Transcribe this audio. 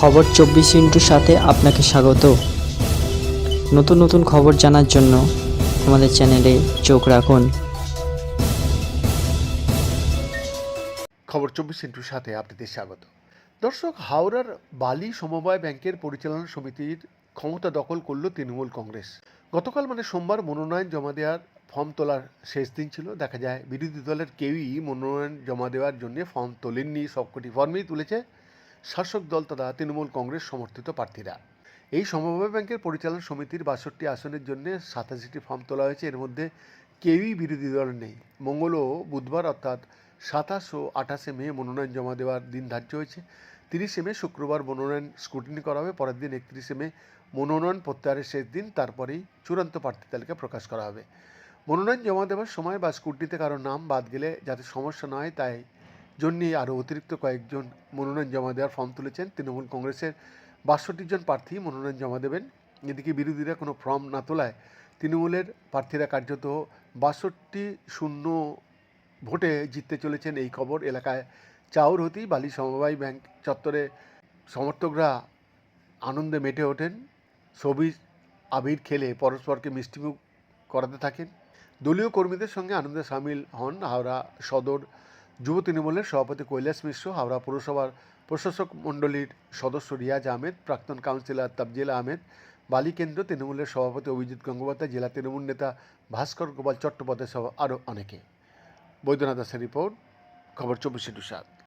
খবর চব্বিশ ইন্টুর সাথে আপনাকে স্বাগত। নতুন নতুন খবর জানার জন্য আমাদের চ্যানেলে চোখ রাখুন। খবর চব্বিশ ইন্টুর সাথে আপনাদের স্বাগত। দর্শক, হাওড়ার বালি সমবায় ব্যাংকের পরিচালনা সমিতির ক্ষমতা দখল করল তৃণমূল কংগ্রেস। গতকাল মানে সোমবার মনোনয়ন জমা দেওয়ার ফর্ম তোলার শেষ দিন ছিল। দেখা যায়, বিরোধী দলের কেউই মনোনয়ন জমা দেওয়ার জন্য ফর্ম তোলেননি। সবকটি ফর্মই তুলেছে শাসক দল তথা তৃণমূল কংগ্রেস সমর্থিত প্রার্থীরা। এই সমবায় ব্যাংকের পরিচালনা সমিতির বাষট্টি আসনের জন্য সাতাশিটি ফর্ম তোলা হয়েছে। এর মধ্যে কেউই বিরোধী দল নেই। মঙ্গল ও বুধবার অর্থাৎ সাতাশ ও আঠাশে মে মনোনয়ন জমা দেওয়ার দিন ধার্য হয়েছে। তিরিশে মে শুক্রবার মনোনয়ন স্ক্রুটিনি করা হবে। পরের দিন একত্রিশে মে মনোনয়ন প্রত্যাহারের শেষ দিন। তারপরেই চূড়ান্ত প্রার্থী তালিকা প্রকাশ করা হবে। মনোনয়ন জমা দেওয়ার সময় বা স্ক্রুটিনিতে কারও নাম বাদ গেলে যাতে সমস্যা না হয়, তাই জন্যই আরও অতিরিক্ত কয়েকজন মনোনয়ন জমা দেওয়ার ফর্ম তুলেছেন তৃণমূল কংগ্রেসের বাষট্টি জন প্রার্থী মনোনয়ন জমা দেবেন। এদিকে বিরোধীরা কোনো ফর্ম না তোলায় তৃণমূলের প্রার্থীরা কার্যত বাষট্টি শূন্য ভোটে জিততে চলেছেন এই খবর এলাকায়। চাউর হতেই বালি সমবায় ব্যাংক চত্বরে সমর্থকরা আনন্দে মেটে ওঠেন। সবুজ আবির খেলে পরস্পরকে মিষ্টিমুখ করাতে থাকেন। দলীয় কর্মীদের সঙ্গে আনন্দে সামিল হন হাওড়া সদর যুব তৃণমূলের সভাপতি কৈলাস মিশ্র, হাওড়া পৌরসভার প্রশাসক মণ্ডলীর সদস্য রিয়াজ আহমেদ, প্রাক্তন কাউন্সিলর তাবজিল আহমেদ, বালি কেন্দ্র তৃণমূলের সভাপতি অভিজিৎ গঙ্গোপাধ্যায়, জেলা তৃণমূল নেতা ভাস্কর গোপাল চট্টোপাধ্যায় সহ আরও অনেকে। বৈদ্যনাথ দাসের রিপোর্ট, খবর চব্বিশে টু সাত